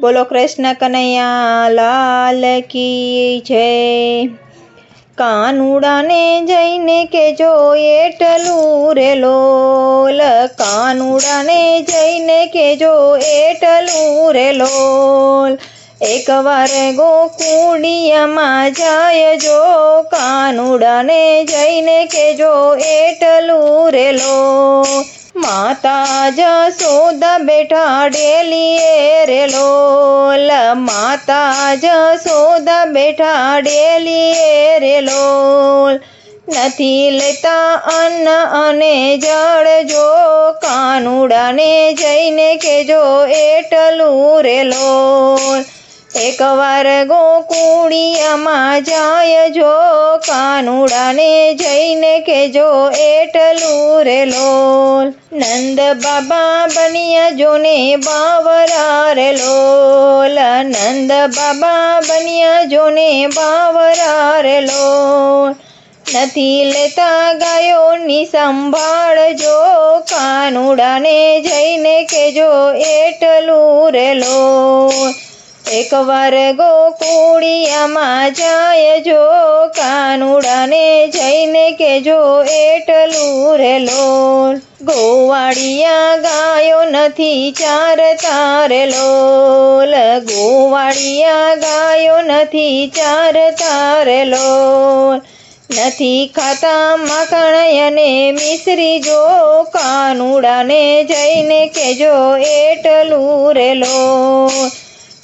બોલો કૃષ્ણ કનૈયા, લાલ કી જય. કાનુડાને જઈને કેજો એટલું રે લોલ. કાનુડાને જઈને કેજો એટલું રે લોલ. એકવાર ગોકુડિયામાં જાય જો, કાનુડાને જઈને કેજો એટલું રે લોલ. માતા જસોદા બેઠા ડેલીએ રે લોલ. માતા જસોદા બેઠા ડેલીએ રે લોલ. નથી લેતા અન્ન અને જળ જો કાનુડાને જઈને કેજો એટલું રે લોલ. એકવાર ગોકુળિયામાં જાય જો, કાનુડાને જઈને કેજો એટલું રે લોલ. નંદ બાબા બન્યા જોને બાવરા રે લોલ. નંદ બાબા બન્યા જોને બાવરા રે લોલ. નથી લેતા ગાયોની સંભાળ જો, કાનુડાને જઈને કેજો એટલું રે લોલ. એકવાર ગોકુળિયામાં જાય જો, કાનુડાને જઈને કેજો એટલું રે ગોવાળિયા ગાયો નથી ચાર રે લોલ. ગોવાળિયા ગાયો નથી ચાર રે લોલ. નથી ખાતા મકણયને અને મિશ્રી જો, કાનુડાને જઈને કેજો એટલું રે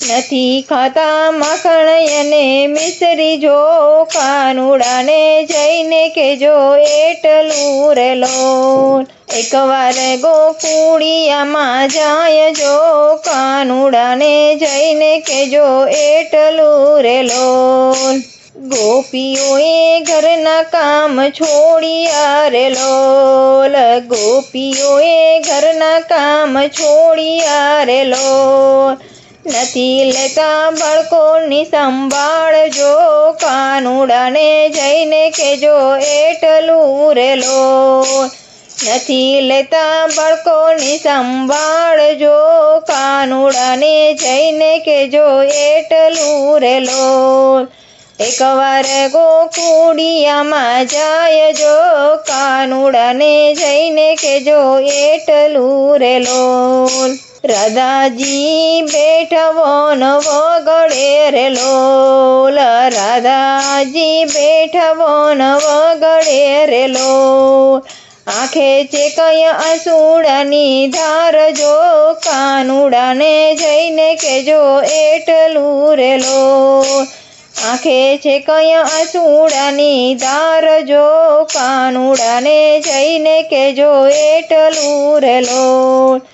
નથી ખાતા માખણ અને મિશ્રી જો કાનુડાને જઈને કેજો એટલું રેલો એકવાર ગોકુડિયામાં જાય જો કાનુડાને જઈને કેજો એટલું રેલો ગોપીઓએ ઘરના કામ છોડી રે લોલ ગોપીઓએ ઘરના કામ છોડી આરેલો નથી લેતા બળકોની સંભાળજો કાનુડાને જઈને કેજો એટલું રેલો નથી લેતા બળકોની સંભાળ? જો કાનુડાને જઈને કેજો એટલું રેલો એકવાર ગોકુડિયામાં જાય, જો કાનુડાને જઈને કેજો એટલું રે રાધાજી બેઠવોન વગડે રે લોલ રાધાજી બેઠવોન વગડે રે લોલ આંખે છે કય અસુડાની ધાર જો, કાનુડાને જઈને કેજો એટલું રે લોલ આંખે છે કયા અસુડાની ધાર જો, કાનુડાને જઈને કેજો એટલું રે લોલ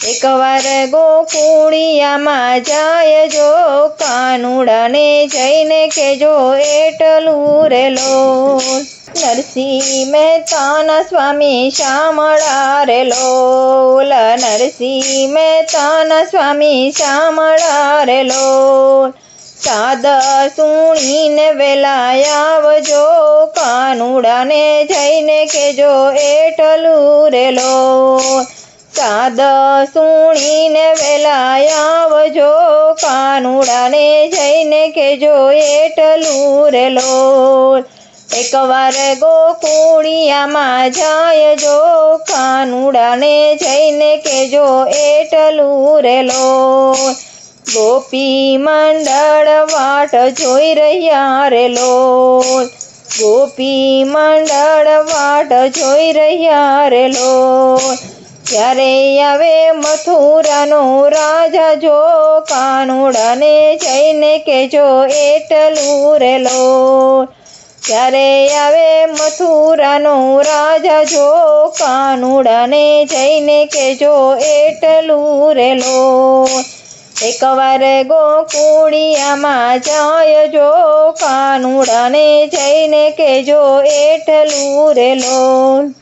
એકવાર ગોકુળિયામાં જાય જો કાનુડાને જઈને કેજો એટલું રેલો. નરસિંહ મહેતાના સ્વામી શામળા રેલો. નરસિંહ મહેતાના સ્વામી શામળા રેલો. સાદ સુણીને વેલા આવજો, કાનુડાને જઈને કેજો એટલું રે સાદ સુણીને વેલા આવજો, કાનુડાને જઈને કેજો એટલું રેલો. એકવાર ગોકુણિયામાં જાય જો કાનુડાને જઈને કેજો એટલું રેલો. ગોપી મંડળ વાટ જોઈ રહ્યા રેલો. ગોપી મંડળ વાટ જોઈ રહ્યા રે લોલ ત્યારે આવે મથુરાનો રાજા જો કાનુડાને જઈને કેજો એટલું રેલો ત્યારે આવે મથુરાનો રાજા જો કાનુડાને જઈને કેજો એટલું રેલો એકવાર ગોકુળિયામાં જાય જો કાનુડાને જઈને કેજો એટલું રે લોલ